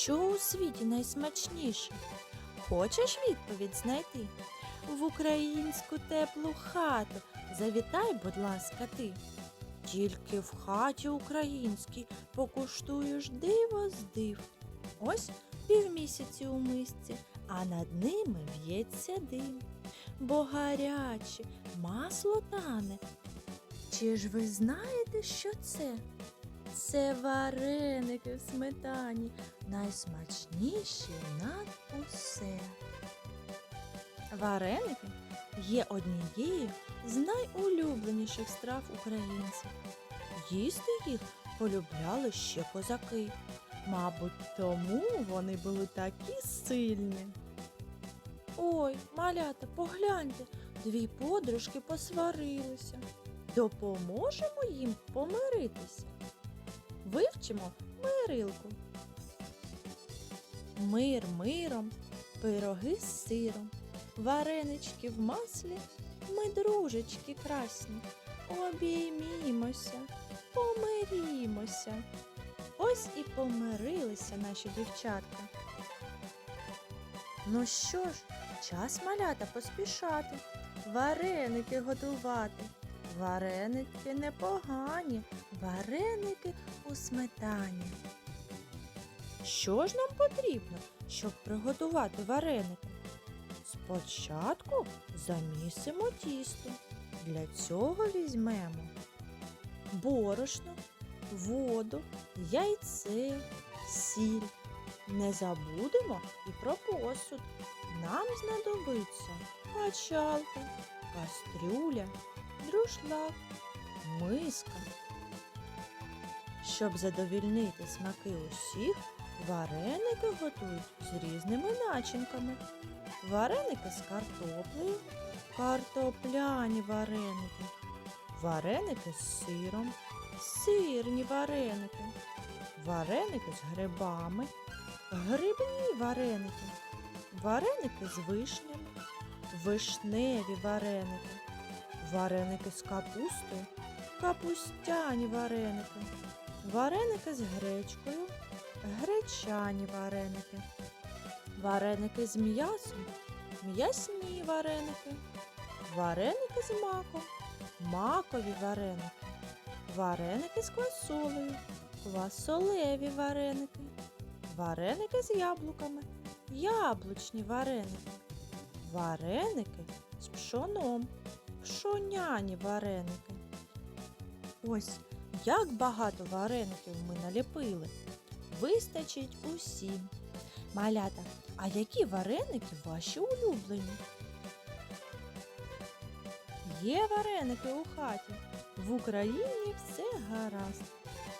Що у світі найсмачніше? Хочеш відповідь знайти? В українську теплу хату завітай, будь ласка, ти. Тільки в хаті українській покуштуєш диво з див. Ось півмісяці у мисці, а над ними в'ється дим. Бо гаряче масло тане. Чи ж ви знаєте, що це? Це вареники в сметані, найсмачніші над усе. Вареники є однією з найулюбленіших страв українців. Їсти їх полюбляли ще козаки. Мабуть, тому вони були такі сильні. Ой, малята, погляньте, дві подружки посварилися. Допоможемо їм помиритися. Вивчимо мирилку. Мир миром, пироги з сиром, варенички в маслі, ми дружечки красні. Обіймімося, помирімося. Ось і помирилися наші дівчатка. Ну що ж, час малята поспішати, вареники готувати. Вареники непогані, вареники у сметані. Що ж нам потрібно, щоб приготувати вареники? Спочатку замісимо тісто. Для цього візьмемо борошно, воду, яйце, сіль. Не забудемо і про посуд. Нам знадобиться качалка, кастрюля, друшлак, миска. Щоб задовільнити смаки усіх, вареники готують з різними начинками. Вареники з картоплею, картопляні вареники, вареники з сиром, сирні вареники, вареники з грибами, грибні вареники, вареники з вишнями, вишневі вареники, вареники з капустою, капустяні вареники, вареники з гречкою, гречані вареники, вареники з м'ясом, м'ясні вареники, вареники з маком, макові вареники, вареники з квасолею, квасолеві вареники, вареники з яблуками, яблучні вареники, вареники з пшоном, пшоняні вареники. Ось як багато вареників ми наліпили. Вистачить усім. Малята, а які вареники ваші улюблені? Є вареники у хаті. В Україні все гаразд.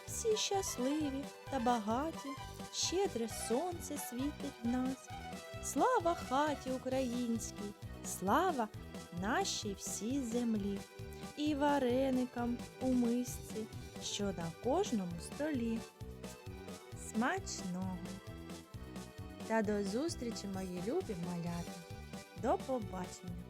Всі щасливі та багаті, щедре сонце світить в нас. Слава хаті українській, слава нашій всій землі і вареникам у мисці, що на кожному столі. Смачного! Та до зустрічі, мої любі малята! До побачення!